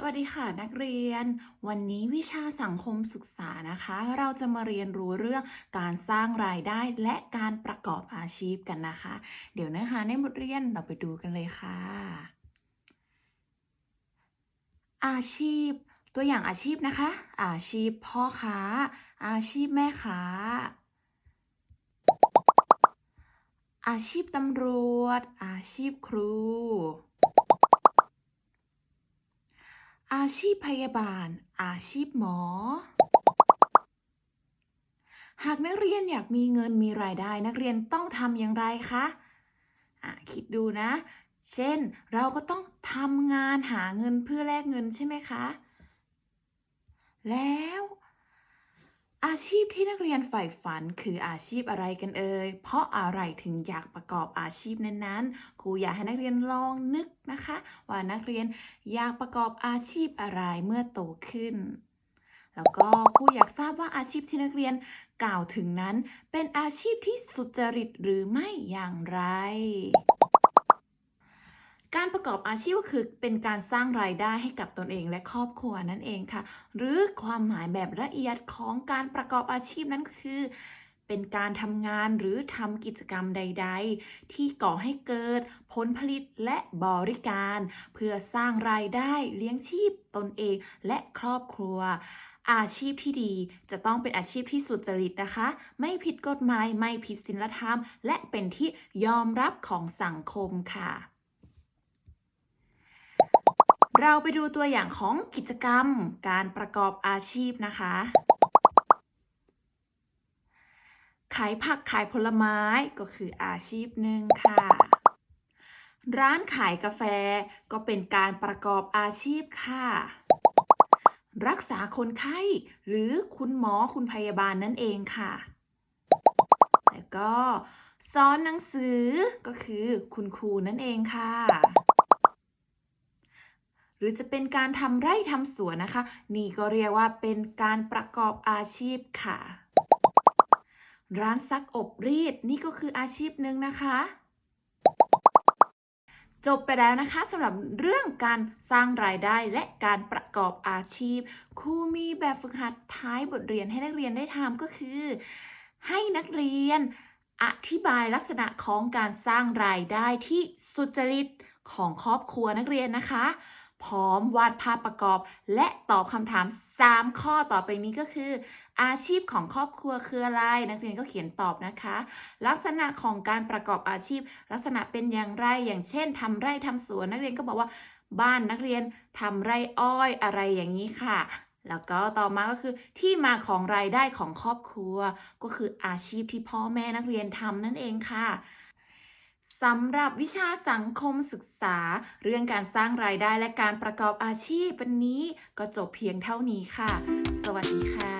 สวัสดีค่ะนักเรียน วันนี้วิชาสังคมศึกษานะคะ เราจะมาเรียนรู้เรื่องการสร้างรายได้และการประกอบอาชีพกันนะคะ เดี๋ยวเนื้อหาในบทเรียนเราไปดูกันเลยค่ะ อาชีพ ตัวอย่างอาชีพนะคะ อาชีพพ่อค้า อาชีพแม่ค้า อาชีพตำรวจ อาชีพครู อา ชีพพยาบาล อาชีพหมอ หากนักเรียนอยากมีเงินมีรายได้ นักเรียนต้องทำอย่างไรคะะคิดดูนะ เช่น เราก็ต้องทำงานหาเงินเพื่อแลกเงินใช่ไหมคะ แล้ว อาชีพที่นักเรียนใฝ่ฝันคืออาชีพอะไรกันเอ่ย เพราะอะไรถึงอยากประกอบอาชีพนั้นๆ ครูอยากให้นักเรียนลองนึกนะคะ ว่านักเรียนอยากประกอบอาชีพอะไรเมื่อโตขึ้น แล้วก็ครูอยากทราบว่าอาชีพที่นักเรียนกล่าวถึงนั้น เป็นอาชีพที่สุจริตหรือไม่อย่างไร การประกอบอาชีพก็คือเป็นการสร้างรายได้ให้กับตนเองและครอบครัวนั่นเองค่ะ หรือความหมายแบบละเอียดของการประกอบอาชีพนั้นคือ เป็นการทำงานหรือทำกิจกรรมใด ๆ ที่ก่อให้เกิดผลผลิตและบริการ เพื่อสร้างรายได้เลี้ยงชีพตนเองและครอบครัวอาชีพที่ดีจะต้องเป็นอาชีพที่สุจริตนะคะ ไม่ผิดกฎหมาย ไม่ผิดศีลธรรม และเป็นที่ยอมรับของสังคมค่ะ เราไปดูตัวอย่างของกิจกรรมการประกอบอาชีพนะคะ ขายผักขายผลไม้ก็คืออาชีพหนึ่งค่ะ ร้านขายกาแฟก็เป็นการประกอบอาชีพค่ะ รักษาคนไข้หรือคุณหมอคุณพยาบาลนั่นเองค่ะ แล้วก็สอนหนังสือก็คือคุณครูนั่นเองค่ะ หรือจะเป็นการทำไร่ทำสวนนะคะ นี่ก็เรียกว่าเป็นการประกอบอาชีพค่ะ ร้านซักอบรีดนี่ก็คืออาชีพหนึ่งนะคะ จบไปแล้วนะคะสำหรับเรื่องการสร้างรายได้และการประกอบอาชีพครูมีแบบฝึกหัดท้ายบทเรียนให้นักเรียนได้ทำก็คือ ให้นักเรียนอธิบายลักษณะของการสร้างรายได้ที่สุจริตของครอบครัวนักเรียนนะคะ พร้อมวาดภาพประกอบ และตอบคำถาม 3 ข้อต่อไปนี้ก็คือ อาชีพของครอบครัวคืออะไร นักเรียนก็เขียนตอบนะคะ ลักษณะของการประกอบอาชีพ ลักษณะเป็นอย่างไรอย่างเช่นทำไร่ทำสวน นักเรียนก็บอกว่าบ้านนักเรียนทำไร่อ้อยอะไรอย่างนี้ค่ะ แล้วก็ต่อมาก็คือที่มาของรายได้ของครอบครัว ก็คืออาชีพที่พ่อแม่นักเรียนทำนั่นเองค่ะ สำหรับวิชาสังคมศึกษา เรื่องการสร้างรายได้และการประกอบอาชีพวันนี้ ก็จบเพียงเท่านี้ค่ะ สวัสดีค่ะ